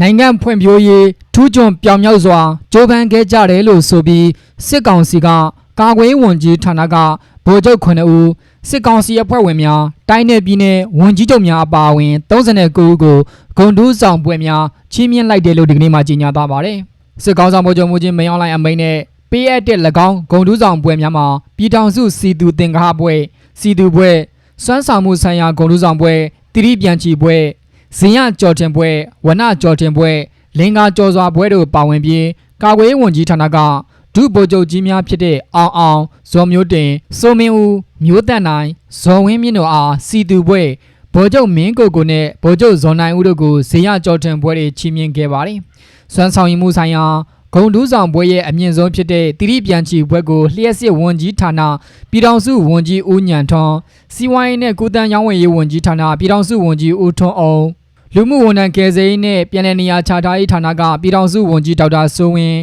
နိုင်ငံဖွံ့ဖြိုးရေးထူးချွန်ပြောင်မြောက်စွာကြိုးပမ်းခဲ့ကြတယ်လို့ဆိုပြီးစစ်ကောင်စီကကာကွယ်ရေးဝန်ကြီးဌာနကဗိုလ်ချုပ်9ဦးစစ်ကောင်စီအဖွဲ့ဝင်များတိုင်းနယ်ပြည်နယ်ဝန်ကြီးချုပ်များအပါအဝင်39ဦးကိုဂုံတူးဆောင်ပွဲများချီးမြှင့်လိုက်တယ်လို့ဒီကနေ့မှကြေညာသွားပါတယ်စစ်ကောင်ဆောင်ဗိုလ်ချုပ်မှုချင်းမင်းအောင်လှိုင်အမိန့်နဲ့ပေးအပ်တဲ့၎င်းဂုံတူးဆောင်ပွဲများမှာပြည်ထောင်စုစီတူတင်ကားပွဲစီတူပွဲစွမ်းဆောင်မှုဆိုင်ရာဂုံတူးဆောင်ပွဲတိရိပြန်ချီပွဲ ဇင်ရကြော်တင်ပွဲဝနကြော်တင်ပွဲလင်္ကာကြော်စွာပွဲတို့ပါဝင်ပြီးကာကွယ်ရေးဝန်ကြီးဌာနကဒုဗိုလ်ချုပ်ကြီးများဖြစ်တဲ့အောင်အောင်ဇော်မျိုးတင်စိုးမင်းဦးမျိုးသက်နိုင်ဇော်ဝင်းမြင့်တို့အားစီတူပွဲဗိုလ်ချုပ်မင်းကိုကိုနဲ့ဗိုလ်ချုပ်ဇော်နိုင်ဦးတို့ကိုဇင်ရကြော်တင်ပွဲတွေချီးမြှင့်ခဲ့ပါတယ်။စွမ်းဆောင်ရည်မှုဆိုင်ရာ ဂုံတူးဆောင်ပွဲရဲ့အမြင့်ဆုံးဖြစ်တဲ့တိရိပြန်ချီပွဲကိုလျှက်စစ်ဝန်ကြီးဌာနပြည်ထောင်စုဝန်ကြီးဦးညံထွန်းစီဝိုင်းနဲ့ကုသန်းရောင်းဝယ်ရေးဝန်ကြီးဌာနပြည်ထောင်စုဝန်ကြီးဦးထွန်းအောင်လူမှုဝန်ထမ်းကယ်ဆယ်ရေးနဲ့ပြည်내နေရာချထားရေးဌာနကပြည်ထောင်စုဝန်ကြီးဒေါက်တာစိုးဝင်း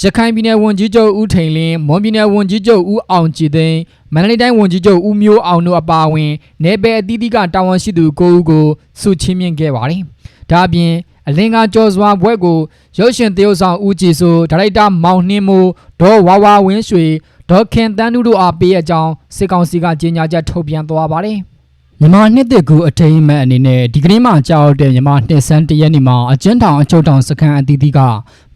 ရခိုင်ပြည်နယ်ဝန်ကြီးချုပ်ဦးထိန်လင်းမွန်ပြည်နယ်ဝန်ကြီးချုပ်ဦးအောင်ကြည်သိန်းမန္တလေးတိုင်းဝန်ကြီးချုပ်ဦးမျိုးအောင်တို့အပါအဝင်နယ်ပယ်အသီးသီးကတာဝန်ရှိသူ9ဦးကိုစုချင်းမြင့်ခဲ့ပါတယ်။ဒါအပြင် အလင်္ကာကျော်စွာဘွဲ့ကိုရုပ်ရှင်သရုပ်ဆောင်ဦးကြည်စိုးဒါရိုက်တာမောင်နှင်းမိုးဒေါ်ဝါဝါဝင်းရွှေဒေါ်ခင်တန်းနုတို့အားပေးအပ်ကြောင်းစစ်ကောင်စီကကြေညာချက်ထုတ်ပြန်သွားပါတယ်။ မြန်မာနှစ်သက်ကူအထိမ်းအမှတ်အနေနဲ့ဒီကနေ့မှကြောက်တဲ့မြန်မာနှစ်ဆန်းတရက်နေ့မှာအကျဉ်းထောင်အချုပ်ထောင်စခန်းအသီးသီးက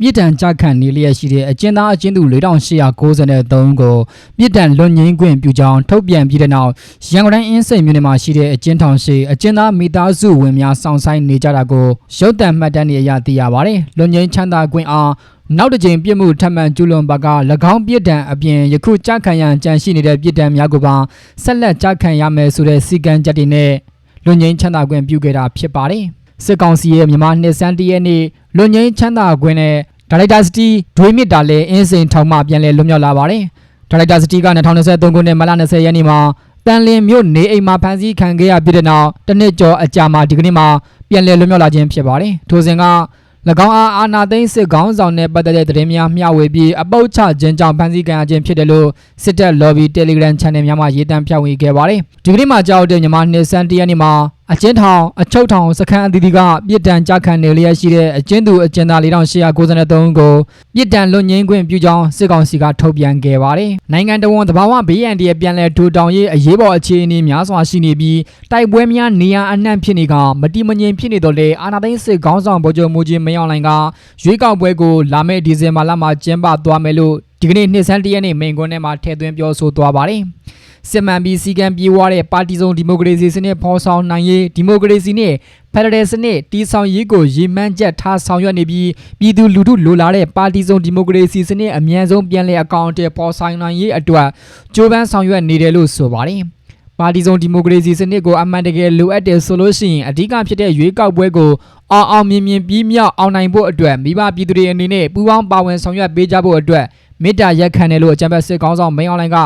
ပြည်တံကြခန့်နေလျက်ရှိတဲ့အကျဉ်းသားအကျဉ်းသူ4893ကိုပြည်တံလွန်ငင်းခွင့်ပြုကြောင်းထုတ်ပြန်ပြီးတဲ့နောက်ရန်ကုန်တိုင်းအင်းစိန်မြို့နယ်မှာရှိတဲ့အကျဉ်းထောင်ရှိအကျဉ်းသားမိသားစုဝင်များစောင့်ဆိုင်နေကြတာကိုရုပ်သံမှတ်တမ်းတွေအရသိရပါတယ်။လွန်ငင်းချမ်းသာခွင့်အား နောက်တစ်ကြိမ်ပြစ်မှုထပ်မံကျူးလွန်ပါက၎င်းပြစ်ဒဏ်အပြင်ယခုကြခံရန်ကြံရှိနေတဲ့ပြစ်ဒဏ်များကိုပါဆက်လက်ကြခံရမယ်ဆိုတဲ့စီကံချက်တွေနဲ့လွန်ငင်းချမ်းသာခွင့်ပြုခဲ့တာဖြစ်ပါတယ်စစ်ကောင်စီရဲ့မြန်မာနှစ်စန်းတရက်နေ့လွန်ငင်းချမ်းသာခွင့်နဲ့ဒါရိုက်တာစတီဒွေမြစ်တာလည်းအင်းစိန်ထောင်မှပြန်လည်လွတ်မြောက်လာပါတယ်ဒါရိုက်တာစတီက2023ခုနှစ်မလ20ရက်နေ့မှာတန်လင်းမြို့နေအိမ်မှာဖမ်းဆီးခံခဲ့ရပြီးတဲ့နောက်တစ်နှစ်ကျော်အကြာမှာဒီကနေ့မှာပြန်လည်လွတ်မြောက်လာခြင်းဖြစ်ပါတယ်ထိုစဉ်က၎ င်းအားအာနာသိန်းစစ်ကောင်းဆောင်နဲ့ပတ်သက်တဲ့သတင်းများမျှဝေပြီးအပုတ်ချခြင်းကြောင့်ဖန်ဆီးခံရခြင်းဖြစ်တယ်လို့စစ်တပ် lobby Telegram channel များမှာရေးတမ်းဖြန့်ဝေခဲ့ပါတယ်။ဒီကနေ့မှာကြောက်တဲ့မြန်မာနှစ်စန်းတရက်နေ့မှာ အကျဉ်းထောင်အချုပ်ထောင်စခန်းအသီးသီးကပြည်တံကြခံနေလျက်ရှိတဲ့အကျဉ်းသူအကျဉ်းသား4893ကိုပြည်တံလွတ်ငင်းခွင့်ပြုကြောင်းစစ်ကောင်စီကထုတ်ပြန်ခဲ့ပါတယ်။နိုင်ငံတော်ဝန်သဘာဝဘေးရန်တရပြန်လည်ထူထောင်ရေးအရေးပေါ်အခြေအနေများစွာရှိနေပြီးတိုက်ပွဲများနေရာအနှံ့ဖြစ်နေကမတိမငြိမ်ဖြစ်နေတော့လေအာနာသိန်းစစ်ခေါင်းဆောင်ဗိုလ်ချုပ်မူကြီးမင်းအောင်လှိုင်ကရွေးကောက်ပွဲကိုလာမယ့်ဒီဇင်ဘာလမှာကျင်းပသွားမယ်လို့ဒီကနေ့နှစ်ဆန်းတရက်နေ့မိန့်ခွန်းထဲမှာထည့်သွင်းပြောဆိုသွားပါတယ်။ စစ်မှန်ပြီးစီကံပြေးွားတဲ့ပါတီစုံဒီမိုကရေစီစနစ်ဖော်ဆောင်နိုင်ရေးဒီမိုကရေစီနဲ့ဖက်ဒရယ်စနစ်တည်ဆောက်ရေးကိုရည်မှန်းချက်ထားဆောင်ရွက်နေပြီးပြည်သူလူထုလိုလားတဲ့ပါတီစုံဒီမိုကရေစီစနစ်အမြန်ဆုံးပြန်လည်အကောင့်အထည်ပေါ်ဆောင်နိုင်ရေးအတွက်ကြိုးပမ်းဆောင်ရွက်နေတယ်လို့ဆိုပါတယ်။ပါတီစုံဒီမိုကရေစီစနစ်ကိုအမှန်တကယ်လိုအပ်တယ်ဆိုလို့ရှိရင်အဓိကဖြစ်တဲ့ရွေးကောက်ပွဲကိုအောင်အောင်မြင်မြင်ပြီးမြောက်အောင်နိုင်ဖို့အတွက်မိဘပြည်သူတွေအနေနဲ့ပူးပေါင်းပါဝင်ဆောင်ရွက်ပေးကြဖို့အတွက် မေတ္တာရက်ခံတယ်လို့အကြံပေးစစ်ကောင်းဆောင်မင်းအောင်လှိုင်က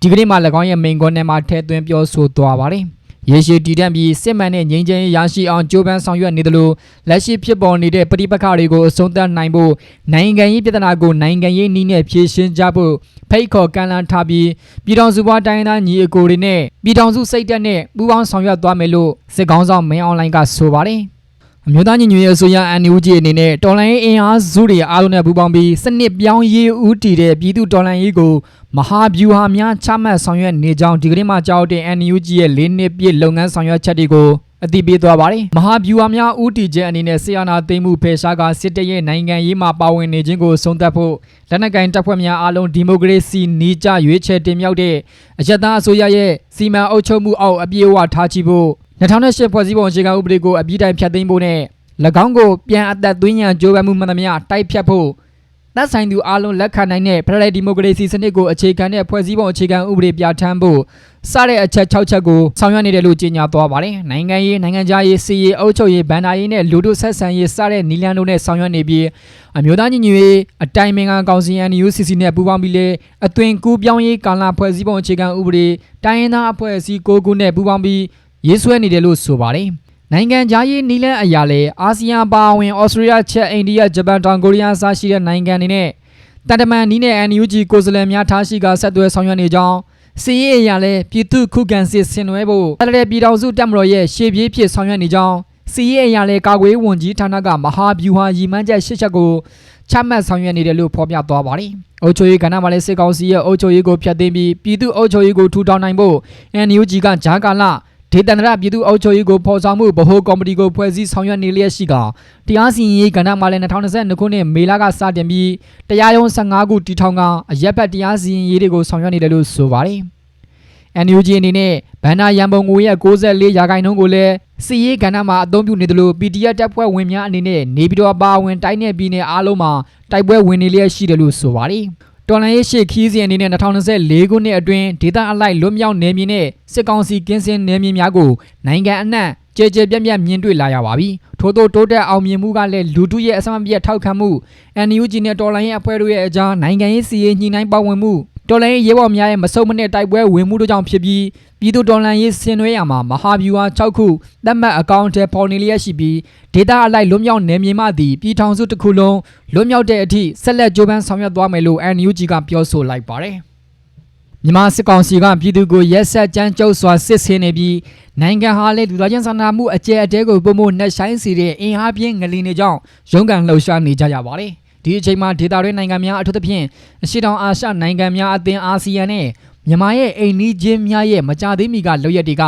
ဒီကနေ့မှ၎င်းရဲ့မိန်ခွန်းထဲမှာထည့်သွင်းပြောဆိုသွားပါတယ်။ရေရှည်တည်တံ့ပြီးစစ်မှန်တဲ့ငြိမ်းချမ်းရေးရရှိအောင်ကြိုးပမ်းဆောင်ရွက်နေတယ်လို့လက်ရှိဖြစ်ပေါ်နေတဲ့ပဋိပက္ခတွေကိုအဆုံးသတ်နိုင်ဖို့နိုင်ငံရေးပြဿနာကိုနိုင်ငံရေးနည်းနဲ့ဖြေရှင်းကြဖို့ဖိတ်ခေါ်ကမ်းလှမ်းထားပြီးပြည်ထောင်စုဘွားတိုင်းသားညီအကိုတွေနဲ့ပြည်ထောင်စုစိတ်ဓာတ်နဲ့ပူးပေါင်းဆောင်ရွက်သွားမယ်လို့စစ်ကောင်းဆောင်မင်းအောင်လှိုင်ကဆိုပါတယ်။ အမျိုးသားညီညွတ်ရေးအစိုးရ NUG အနေနဲ့တော်လှန်ရေးအင်အားစုတွေအားလုံးနဲ့ပူးပေါင်းပြီးစနစ်ပြောင်းရေးဦးတည်တဲ့ပြည်သူတော်လှန်ရေးကိုမဟာဗျူဟာများချမှတ်ဆောင်ရွက်နေကြောင်းဒီကနေ့မှကြောက်တဲ့ NUG ရဲ့၄နှစ်ပြည့်လုပ်ငန်းဆောင်ရွက်ချက်တွေကိုအတိပေးသွားပါတယ်မဟာဗျူဟာများဦးတည်ချက်အနေနဲ့ဆီယနာသိမ်းမှုဖေရှားကစစ်တပ်ရဲ့နိုင်ငံရေးမှာပါဝင်နေခြင်းကိုဆုံးသက်ဖို့လက်နက်ကင်တပ်ဖွဲ့များအားလုံးဒီမိုကရေစီနီးကျရွေးချယ်တင်မြှောက်တဲ့အယက်သားအစိုးရရဲ့စီမံအုပ်ချုပ်မှုအောက်အပြည့်အဝထားချဖို့ 2008ဖွဲ့စည်းပုံအခြေခံဥပဒေကိုအပြည့်တိုင်ဖျက်သိမ်းဖို့နဲ့၎င်းကိုပြန်အသက်သွင်းရန်ကြိုးပမ်းမှုမှန်သမျှတိုက်ဖြတ်ဖို့သက်ဆိုင်သူအလုံးလက်ခံနိုင်တဲ့ဖက်ဒရယ်ဒီမိုကရေစီစနစ်ကိုအခြေခံတဲ့ဖွဲ့စည်းပုံအခြေခံဥပဒေပြဋ္ဌာန်းဖို့စတဲ့အချက်6ချက်ကိုဆောင်ရွက်နေတယ်လို့ကြေညာသွားပါတယ်။နိုင်ငံရေးနိုင်ငံခြားရေးစီရေးအုပ်ချုပ်ရေးဗန်ဒါရေးနဲ့လူထုဆက်ဆံရေးစတဲ့နည်းလမ်းတို့နဲ့ဆောင်ရွက်နေပြီးအမျိုးသားညီညွတ်ရေးအတိုင်ပင်ခံကောင်စီ NUCC နဲ့ပူးပေါင်းပြီးလေအသွင်ကူးပြောင်းရေးကာလဖွဲ့စည်းပုံအခြေခံဥပဒေတိုင်းရင်းသားအဖွဲ့အစည်း၉ခုနဲ့ပူးပေါင်းပြီး ရေးဆွဲနေတယ်လို့ဆိုပါတယ်။နိုင်ငံခြားရေးနီလန်းအရာလေအာဆီယံပါဝင်ဩစတြေးလျချက်အိန္ဒိယဂျပန်တောင်ကိုရီးယားအစရှိတဲ့နိုင်ငံတွေနဲ့တန်တမန်နီးနဲ့ NUG ကိုယ်စားလှယ်များထားရှိကဆက်သွယ်ဆောင်ရွက်နေကြောင်းစီရေးအရာလဲပြည်သူခုခံစစ်ဆင်နွှဲဖို့ဖက်ဒရယ်ပြည်ထောင်စုတပ်မတော်ရဲ့ရှေ့ပြေးဖြစ်ဆောင်ရွက်နေကြောင်းစီရေးအရာလေကာကွယ်ရေးဝန်ကြီးဌာနကမဟာဗျူဟာရည်မှန်းချက်ရှစ်ချက်ကိုချမှတ်ဆောင်ရွက်နေတယ်လို့ဖော်ပြသွားပါတယ်။အုပ်ချုပ်ရေးကဏ္ဍမှာလည်းစစ်ကောင်စီရဲ့အုပ်ချုပ်ရေးကိုဖျက်သိမ်းပြီးပြည်သူ့အုပ်ချုပ်ရေးကိုထူထောင်နိုင်ဖို့ NUG ကဂျာကာလာ ဒေသန္တရပြည်သူ့အုပ်ချုပ်ရေးကိုဖော်ဆောင်မှုဗဟိုကော်မတီကိုဖွဲ့စည်းဆောင်ရွက်နေလျက်ရှိကတရားစီရင်ရေးကဏ္ဍမှာလည်း2022ခုနှစ်မေလကစတင်ပြီးတရားရုံး15ခုတည်ထောင်ကအရက်ဘတ်တရားစီရင်ရေးတွေကိုဆောင်ရွက်နေတယ်လို့ဆိုပါတယ်။ NUG အနေနဲ့ဗန္နာရန်ပုံငွေရဲ့64ရာခိုင်နှုန်းကိုလည်းစီရေးကဏ္ဍမှာအသုံးပြုနေတယ်လို့ PDF တပ်ဖွဲ့ဝင်များအနေနဲ့နေပြည်တော်ပါဝင်တိုင်းနယ်ပြည်နယ်အားလုံးမှာတိုက်ပွဲဝင်နေလျက်ရှိတယ်လို့ဆိုပါတယ်။ တော်လန်ရေးရှေ့ခီးစဉ်အနေနဲ့2024ခုနှစ်အတွင်းဒေသအလိုက်လွတ်မြောက်နယ်မြေနဲ့စစ်ကောင်စီကင်းစင်နယ်မြေများကိုနိုင်ငံအနှံ့ကြဲကြဲပြန့်ပြန့်မြင်တွေ့လာရပါပြီ။ထို့သောတိုးတက်အောင်မြင်မှုကလည်းလူထုရဲ့အစမပြတ်ထောက်ခံမှု NUG နဲ့တော်လန်ရေးအဖွဲ့တို့ရဲ့အကြားနိုင်ငံရေးစီရေးညှိနှိုင်းပါဝင်မှု တော်လန်ရေးရဲဘော်များရဲ့မဆုတ်မနစ်တိုက်ပွဲဝင်မှုတို့ကြောင့်ဖြစ်ပြီးပြည်သူတော်လှန်ရေးဆင်နွှဲရမှာမဟာဗျူဟာ6ခုသတ်မှတ်အကောင့်ထဲပေါ်နေလျက်ရှိပြီးဒေတာအလိုက်လွတ်မြောက်နယ်မြေမှသည်ပြည်ထောင်စုတစ်ခုလုံးလွတ်မြောက်တဲ့အထိဆက်လက်ကြိုးပမ်းဆောင်ရွက်သွားမယ်လို့ NUG ကပြောဆိုလိုက်ပါတယ်။မြန်မာစစ်ကောင်စီကပြည်သူကိုရက်ဆက်ကြမ်းကြုတ်စွာစစ်ဆေးနေပြီးနိုင်ငံဟာလည်းလူသားချင်းစာနာမှုအကျယ်အတဲကိုပုံမနှက်ဆိုင်စီတဲ့အင်အားပြင်းငလီနေကြောင်းရုန်းကန်လှုပ်ရှားနေကြရပါတယ်။ ဒီအချိန်မှာဒေတာတွင်းနိုင်ငံများအထူးသဖြင့်အရှေ့တောင်အာရှနိုင်ငံများအသင်းအာဆီယံနဲ့မြန်မာရဲ့အိမ်နီးချင်းများရဲ့မကြသေးမီကလုပ်ရက်တွေက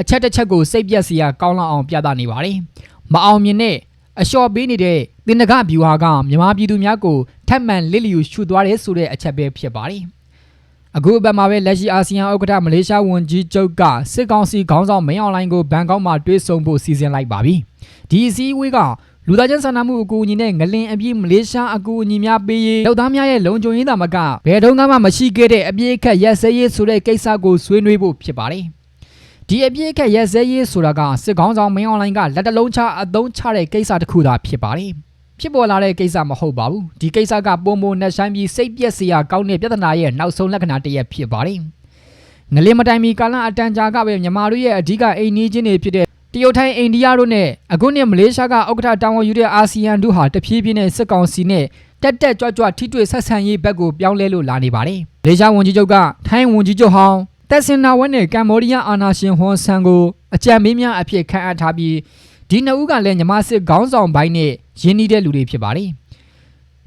အချက်တစ်ချက်ကိုစိတ်ပြက်စရာကောင်းလောက်အောင်ပြသနေပါတယ်။မအောင်မြင်တဲ့အလျှော့ပေးနေတဲ့တင်နဂဗျူဟာကမြန်မာပြည်သူများကိုထပ်မံလစ်လျူရှုသွားတယ်ဆိုတဲ့အချက်ပဲဖြစ်ပါတယ်။အခုအပတ်မှာပဲလက်ရှိအာဆီယံဥက္ကဋ္ဌမလေးရှားဝန်ကြီးချုပ်ကစစ်ကောင်စီခေါင်းဆောင်မင်းအောင်လှိုင်ကိုဘန်ကောက်မှာတွေ့ဆုံဖို့စီစဉ်လိုက်ပါပြီ။ဒီအစည်းအဝေးက လူသားချင်းစာနာမှုအကူအညီနဲ့ငလင်အပြည့်မလေးရှားအကူအညီများပေးရေးလောက်သားများရဲ့လုံခြုံရေးသာမကဘယ်တော့မှမရှိခဲ့တဲ့အပြည့်အခက်ရက်စဲရေးဆိုတဲ့ကိစ္စကိုဆွေးနွေးဖို့ဖြစ်ပါတယ်။ဒီအပြည့်အခက်ရက်စဲရေးဆိုတာကစစ်ကောင်းဆောင်မင်းအွန်လိုင်းကလက်တလုံးချအသုံးချတဲ့ကိစ္စတစ်ခုသာဖြစ်ပါတယ်။ဖြစ်ပေါ်လာတဲ့ကိစ္စမဟုတ်ပါဘူး။ဒီကိစ္စကပုံမနဲ့ဆိုင်ပြီးစိတ်ပြက်စရာကောင်းတဲ့ပြဿနာရဲ့နောက်ဆုံးလက္ခဏာတစ်ရပ်ဖြစ်ပါတယ်။ငလင်မတိုင်မီကာလအတန်ကြာကပဲမြန်မာတို့ရဲ့အဓိကအိမ်နီးချင်းတွေဖြစ်တဲ့ တရုတ်ထိုင်းအိန္ဒိယတို့နဲ့အခုနှစ်မလေးရှားကဥက္ကဋ္ဌတာဝန်ယူတဲ့အာဆီယံတို့ဟာတဖြည်းဖြည်းနဲ့စစ်ကောင်စီနဲ့တက်တက်ကြွကြွထိတွေ့ဆက်ဆံရေးဘက်ကိုပြောင်းလဲလို့လာနေပါတယ်။မလေးရှားဝန်ကြီးချုပ်ကထိုင်းဝန်ကြီးချုပ်ဟောင်းတက်စင်နာဝက်နဲ့ကမ်ဘောဒီးယားအာဏာရှင်ဟွန်ဆန်ကိုအကြံပေးများအဖြစ်ခန့်အပ်ထားပြီးဒီနှစ်ဦးကလည်းညီမစစ်ခေါင်းဆောင်ပိုင်းနဲ့ရင်းနှီးတဲ့လူတွေဖြစ်ပါတယ်။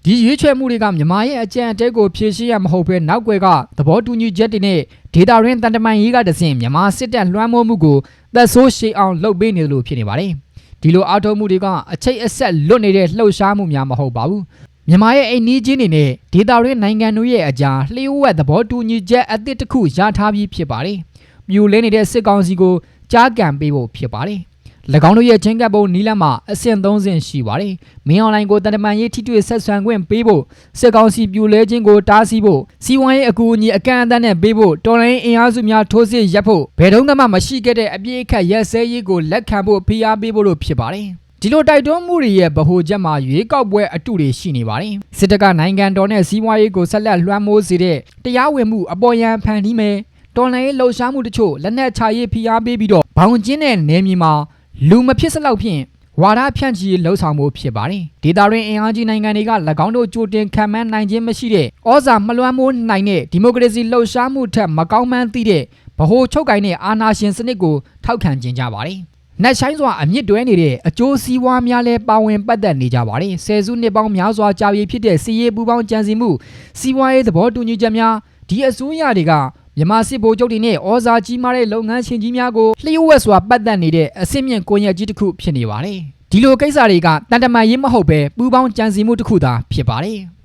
ဒီရွေးချယ်မှုတွေကမြန်မာရဲ့အကြံအတဲကိုဖြည့်ရှင်းရမဟုတ်ဘဲနောက်ွယ်ကသဘောတူညီချက်တွေနဲ့ဒေတာရင်းတန်တမန်ရေးကတစဉ်မြန်မာစစ်တပ်လွှမ်းမိုးမှုကိုသက်ဆိုးရှည်အောင်လုပ်ပေးနေလို့ဖြစ်နေပါတယ်။ဒီလိုအားထုတ်မှုတွေကအချိတ်အဆက်လွတ်နေတဲ့လှုပ်ရှားမှုများမဟုတ်ပါဘူး။မြန်မာရဲ့အိမ်နီးချင်းတွေနဲ့ဒေတာရင်းနိုင်ငံတို့ရဲ့အကြားလျှို့ဝှက်သဘောတူညီချက်အသစ်တစ်ခုရထားပြီးဖြစ်ပါတယ်။မြူလဲနေတဲ့စစ်ကောင်စီကိုကြားကန်ပေးဖို့ဖြစ်ပါတယ်။၎ င်းတို့ရဲ့ချင်းကပ်ပုံနီးလမ်းမှာအဆင့်၃ဆင့်ရှိပါတယ်။မင်းအွန်လိုင်းကိုတန်တမန်ရေးထိတွေ့ဆက်ဆံခွင့်ပေးဖို့စစ်ကောင်စီပြိုလဲခြင်းကိုတားဆီးဖို့စီးပွားရေးအကူအညီအကန့်အသတ်နဲ့ပေးဖို့တော်လိုင်းအင်အားစုများထိုးစစ်ရပ်ဖို့ဘယ်တော့မှမရှိခဲ့တဲ့အပြည့်အခက်ရက်စဲရေးကိုလက်ခံဖို့ဖိအားပေးဖို့လို့ဖြစ်ပါတယ်။ဒီလိုတိုက်တွန်းမှုတွေရဲ့ဗဟိုချက်မှာရွေးကောက်ပွဲအတုတွေရှိနေပါတယ်။စစ်တပ်ကနိုင်ငံတော်နဲ့စီးပွားရေးကိုဆက်လက်လွှမ်းမိုးစေတဲ့တရားဝင်မှုအပေါ်ယံဖန်တီးမယ်။တော်လိုင်းလှုပ်ရှားမှုတချို့လက်နက်ချရေးဖိအားပေးပြီးတော့ဘောင်ကျင်းတဲ့နေမြေမှာ လူမဖြစ်စလောက်ဖြင့်ဝါဒဖြန့်ချီလှုပ်ဆောင်မှုဖြစ်ပါတယ်။ဒေတာရင်းအင်အားကြီးနိုင်ငံတွေက၎င်းတို့ကြိုတင်ခံမှန်းနိုင်ခြင်းမရှိတဲ့ဩဇာမလွှမ်းမိုးနိုင်တဲ့ဒီမိုကရေစီလှုပ်ရှားမှုထက်မကောင်းမှန်းသိတဲ့ဗဟိုချုပ်ကိုင်တဲ့အာဏာရှင်စနစ်ကိုထောက်ခံခြင်းကြပါတယ်။နတ်ဆိုင်စွာအမြင့်တွဲနေတဲ့အကျိုးစီးပွားများလဲပါဝင်ပတ်သက်နေကြပါတယ်။ဆယ်စုနှစ်ပေါင်းများစွာကြာပြီဖြစ်တဲ့စီးရေးပူပေါင်းကြံစည်မှုစီးပွားရေးသဘောတူညီချက်များဒီအစိုးရတွေက မြန်မာစစ်ဗိုလ်ချုပ်တွေနဲ့ဩဇာကြီးမားတဲ့လုပ်ငန်းရှင်ကြီးများကိုလျှို့ဝှက်စွာပတ်သက်နေတဲ့အဆင့်မြင့်ကွန်ရက်ကြီးတစ်ခုဖြစ်နေပါတယ်။ဒီလိုကိစ္စတွေကတန်တမာရေးမဟုတ်ပဲပူပေါင်းကြံစည်မှုတစ်ခုသာဖြစ်ပါတယ်။